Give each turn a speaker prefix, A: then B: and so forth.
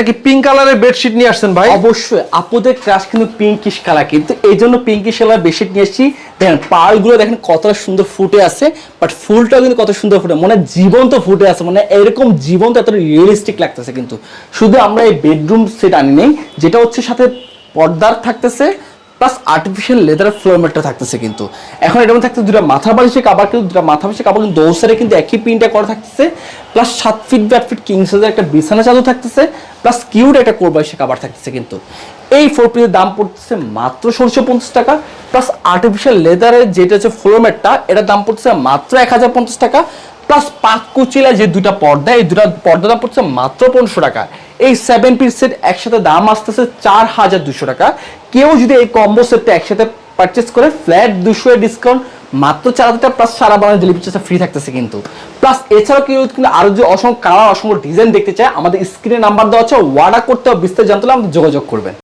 A: নাকি পিঙ্ক কালারের বেডশিট নিয়ে আসছেন ভাই?
B: অবশ্যই, আপুদের ক্রাশ কিন্তু পিঙ্কিশ কালার কিন্তু এই জন্য পিঙ্কিশ কালার বেডশিট নিয়ে এসেছি। দেখেন পাড়গুলো দেখেন কতটা সুন্দর ফুটে আছে বাট ফুলটাও কিন্তু কত সুন্দর ফুটে মানে জীবন্ত ফুটে আছে মানে এরকম জীবন্ত এত রিয়েলিস্টিক লাগতেছে কিন্তু। শুধু আমরা এই বেডরুম সেট আনি নেই, যেটা হচ্ছে সাথে পর্দার থাকতেছে প্লাস আর্টিফিশিয়াল লেদার ফ্লোর ম্যাটটা থাকতেছে কিন্তু। এখন এটার মধ্যে দুটা মাথা বালিশের কাবার কিন্তু দুটা মাথা বালিশের কাবার কিন্তু দোসারে কিন্তু একই প্রিন্টে করা থাকতেছে। প্লাস সাত ফিট বা আট ফিট কিং সাইজের একটা বিছানা চাদর থাকতেছে। প্লাস কিউট একটা কোরবাইশের কাবার থাকতেছে কিন্তু। এই ফোর পিসের দাম পড়তেছে মাত্র ষোলোশো পঞ্চাশ টাকা। প্লাস আর্টিফিশিয়াল লেদারের যেটা হচ্ছে ফ্লোর ম্যাটটা এটার দাম পড়তেছে মাত্র এক হাজার পঞ্চাশ টাকা। প্লাস পাঁচ কুচিলা যে দুটা পর্দা, এই দুটা পর্দা দাম পড়ছে মাত্র পনেরোশো টাকা। এই সেভেন পিস সেট একসাথে দাম আসতেছে চার হাজার দুশো টাকা। কেউ যদি এই কম্বো সেটটা একসাথে পারচেস করে ফ্ল্যাট দুশো ডিসকাউন্ট মাত্র চার হাজার টাকা প্লাস সারা বাংলা ডেলিভারি চার্জটা ফ্রি থাকতেছে কিন্তু। প্লাস এছাড়াও কেউ কিন্তু আরও যে অসংখ্য, কালার অসংখ্য ডিজাইন দেখতে চায়, আমাদের স্ক্রিনে নাম্বার দেওয়া আছে ওয়াড়া করতে বিস্তারিত জানতে হলে আমাদের যোগাযোগ করবেন।